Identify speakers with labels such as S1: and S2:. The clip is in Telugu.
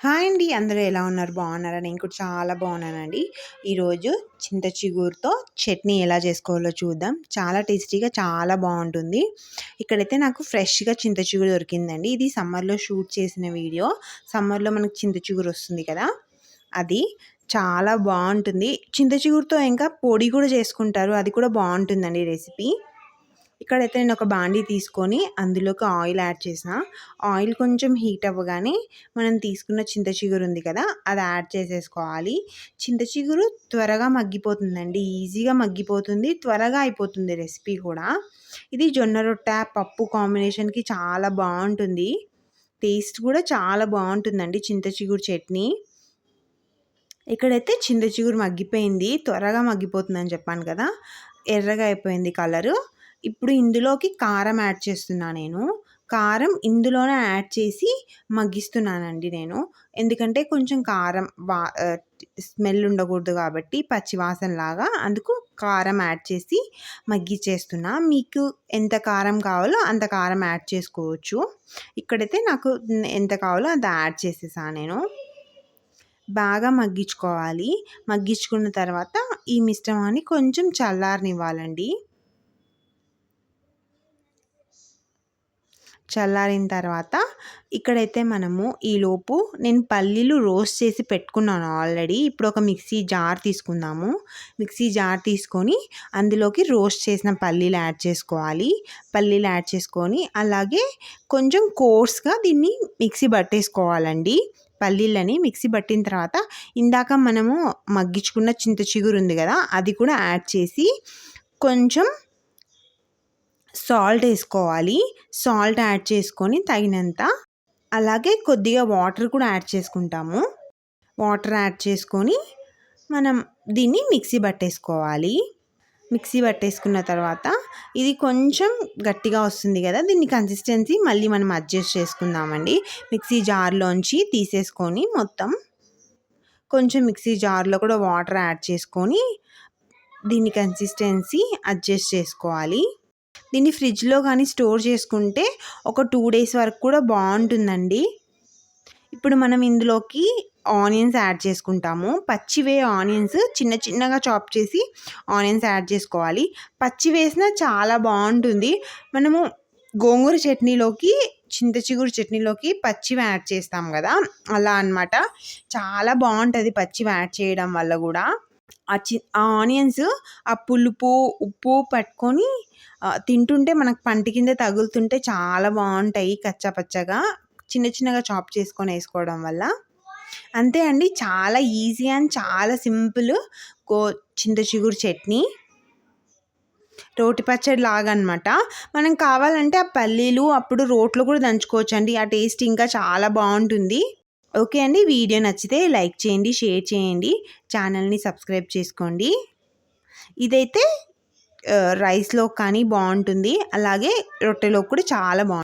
S1: హాయ్ అండి. అందరూ ఎలా ఉన్నారు? బాగున్నారా? నేను కూడా చాలా బాగున్నానండి. ఈరోజు చింత చిగురుతో చట్నీ ఎలా చేసుకోవాలో చూద్దాం. చాలా టేస్టీగా చాలా బాగుంటుంది. ఇక్కడైతే నాకు ఫ్రెష్గా చింత చిగురు దొరికిందండి. ఇది సమ్మర్లో షూట్ చేసిన వీడియో. సమ్మర్లో మనకు చింత చిగురు వస్తుంది కదా? అది చాలా బాగుంటుంది. చింత చిగురుతో ఇంకా పొడి కూడా చేసుకుంటారు. అది కూడా బాగుంటుందండి రెసిపీ. ఇక్కడైతే నేను ఒక బాండీ తీసుకొని అందులోకి ఆయిల్ యాడ్ చేసిన. ఆయిల్ కొంచెం హీట్ అవ్వగానే మనం తీసుకున్న చింత చిగురు ఉంది కదా అది యాడ్ చేసేసుకోవాలి. చింత చిగురు త్వరగా మగ్గిపోతుందండి ఈజీగా మగ్గిపోతుంది త్వరగా అయిపోతుంది రెసిపీ కూడా. ఇది జొన్న రొట్టె పప్పు కాంబినేషన్కి చాలా బాగుంటుంది. టేస్ట్ కూడా చాలా బాగుంటుందండి చింత చిగురు చట్నీ. ఇక్కడైతే చింత చిగురు మగ్గిపోయింది త్వరగా మగ్గిపోతుందని చెప్పాను కదా ఎర్రగా అయిపోయింది కలరు. ఇప్పుడు ఇందులోకి కారం యాడ్ చేస్తున్నా నేను. కారం ఇందులోనే యాడ్ చేసి మగ్గిస్తున్నానండి నేను. ఎందుకంటే కొంచెం కారం వా స్మెల్ ఉండకూడదు కాబట్టి పచ్చి లాగా అందుకు కారం యాడ్ చేసి మగ్గిచ్చేస్తున్నా. మీకు ఎంత కారం కావాలో అంత కారం యాడ్ చేసుకోవచ్చు. ఇక్కడైతే నాకు ఎంత కావాలో అంత యాడ్ చేసేసా నేను. బాగా మగ్గించుకోవాలి మగ్గించుకున్న తర్వాత ఈ మిశ్రమాన్ని కొంచెం చల్లారనివ్వాలండి. చల్లారిన తర్వాత ఇక్కడైతే మనము ఈలోపు నేను పల్లీలు రోస్ట్ చేసి పెట్టుకున్నాను ఆల్రెడీ. ఇప్పుడు ఒక మిక్సీ జార్ తీసుకుందాము. మిక్సీ జార్ తీసుకొని అందులోకి రోస్ట్ చేసిన పల్లీలు యాడ్ చేసుకోవాలి. పల్లీలు యాడ్ చేసుకొని అలాగే కొంచెం కోర్స్గా దీన్ని మిక్సీ పట్టేసుకోవాలండి. పల్లీలని మిక్సీ పట్టిన తర్వాత ఇందాక మనము మగ్గించుకున్న చింత చిగురు ఉంది కదా అది కూడా యాడ్ చేసి కొంచెం సాల్ట్ వేసుకోవాలి. సాల్ట్ యాడ్ చేసుకొని తగినంత అలాగే కొద్దిగా వాటర్ కూడా యాడ్ చేసుకుంటాము. వాటర్ యాడ్ చేసుకొని మనం దీన్ని మిక్సీ పట్టేసుకోవాలి. మిక్సీ పట్టేసుకున్న తర్వాత ఇది కొంచెం గట్టిగా వస్తుంది కదా దీన్ని కన్సిస్టెన్సీ మళ్ళీ మనం అడ్జస్ట్ చేసుకుందామండి. మిక్సీ జార్లోంచి తీసేసుకొని మొత్తం కొంచెం మిక్సీ జార్లో కూడా వాటర్ యాడ్ చేసుకొని దీని కన్సిస్టెన్సీ అడ్జస్ట్ చేసుకోవాలి. దీన్ని ఫ్రిడ్జ్లో కానీ స్టోర్ చేసుకుంటే ఒక టూ డేస్ వరకు కూడా బాగుంటుందండి. ఇప్పుడు మనం ఇందులోకి ఆనియన్స్ యాడ్ చేసుకుంటాము. పచ్చివే ఆనియన్స్ చిన్న చిన్నగా చాప్ చేసి ఆనియన్స్ యాడ్ చేసుకోవాలి. పచ్చి వేసినా చాలా బాగుంటుంది. మనము గోంగూర చట్నీలోకి చింత చిగురు చట్నీలోకి పచ్చివి యాడ్ చేస్తాం కదా? అలా అనమాట చాలా బాగుంటుంది పచ్చివి యాడ్ చేయడం వల్ల కూడా. ఆ చి ఆ ఆనియన్స్ ఆ పులుపు ఉప్పు పట్టుకొని తింటుంటే మనకు పంటి కింద తగులుతుంటే చాలా బాగుంటాయి కచ్చపచ్చగా చిన్న చిన్నగా చాప్ చేసుకొని వేసుకోవడం వల్ల. అంతే అండి చాలా ఈజీ అండ్ చాలా సింపుల్ గో చింత చిగురు చట్నీ. రోటి పచ్చడి లాగా అనమాట మనం కావాలంటే ఆ పల్లీలు అప్పుడు రోట్లో కూడా దంచుకోవచ్చు అండి ఆ టేస్ట్ ఇంకా చాలా బాగుంటుంది. ఓకే అండి వీడియో నచ్చితే లైక్ చేయండి షేర్ చేయండి ఛానల్ని సబ్స్క్రైబ్ చేసుకోండి. ఇదైతే రైస్లో కానీ బాగుంటుంది అలాగే రొట్టెలో కూడా చాలా బాగుంటుంది